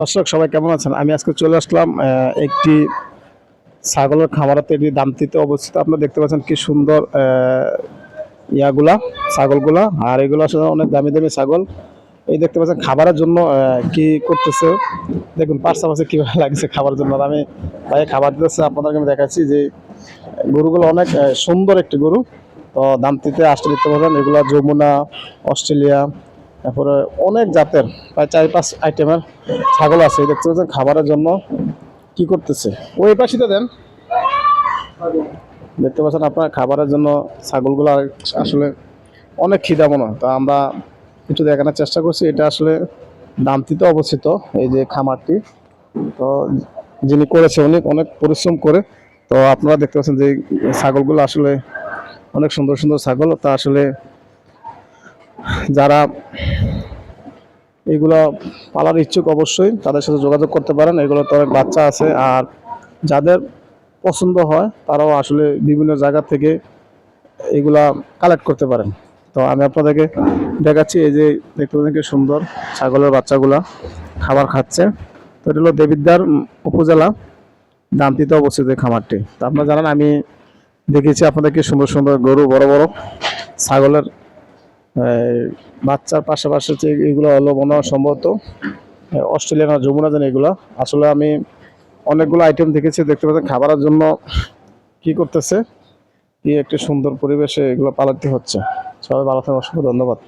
দর্শক, সবাই কেমন আছেন? আমি আজকে চলে আসলাম একটি ছাগলের খামারাতে। এটি দামতিতে অবস্থিত। আপনারা দেখতে পাচ্ছেন কি সুন্দর ইয়াগুলা, ছাগলগুলা। আর এগুলো আসলে অনেক দামি দামি ছাগল। এই দেখতে পাচ্ছেন, খাবারের জন্য কি করতেছে? দেখুন পাশাপাশি কীভাবে লাগছে খাবারের জন্য। আমি ভাই খাবার দিতেছে, আপনাদেরকে আমি দেখাচ্ছি যে গরুগুলো অনেক সুন্দর একটি গরু। তো দামতিতে আসতে দেখতে পাবেন, এগুলো যমুনা, অস্ট্রেলিয়া তারপরে অনেক জাতের প্রায় চার পাঁচ আইটেমের ছাগল আছে। দেখতে পাচ্ছেন খাবারের জন্য কি করতেছে? ওই পাশিতে দেন। দেখতে পাচ্ছেন আপনার খাবারের জন্য ছাগলগুলো আসলে অনেক খিদা মনে হয়। তো আমরা একটু দেখানোর চেষ্টা করছি। এটা আসলে দামতিতে অবস্থিত এই যে খামারটি। তো যিনি করেছে উনি অনেক পরিশ্রম করে। তো আপনারা দেখতে পাচ্ছেন যে ছাগলগুলো আসলে অনেক সুন্দর সুন্দর ছাগল। তা আসলে যারা এগুলো পালার ইচ্ছুক অবশ্যই তাদের সাথে যোগাযোগ করতে পারেন। এগুলো তো অনেক বাচ্চা আছে আর যাদের পছন্দ হয় তারাও আসলে বিভিন্ন জায়গা থেকে এগুলা কালেক্ট করতে পারেন। তো আমি আপনাদেরকে দেখাচ্ছি এই যে দেখতে পাচ্ছেন সুন্দর ছাগলের বাচ্চাগুলা খাবার খাচ্ছে। তো এটা হলো দেবিদ্বার উপজেলা দামতিতে অবস্থিত এই খামারটি। তো আপনারা জানেন আমি দেখেছি আপনাদেরকে সুন্দর সুন্দর গরু, বড় বড় ছাগলের বাচ্চার পাশাপাশি যে এগুলো হলো মনে হয় সম্ভবত অস্ট্রেলিয়ান আর যমুনা যেন এগুলো। আসলে আমি অনেকগুলো আইটেম দেখেছি, দেখতে পাচ্ছি খাবারের জন্য কি করতেছে, কি একটি সুন্দর পরিবেশে এগুলো পালাতে হচ্ছে। সবাই ভালো থাকুন অসংখ্য ধন্যবাদ।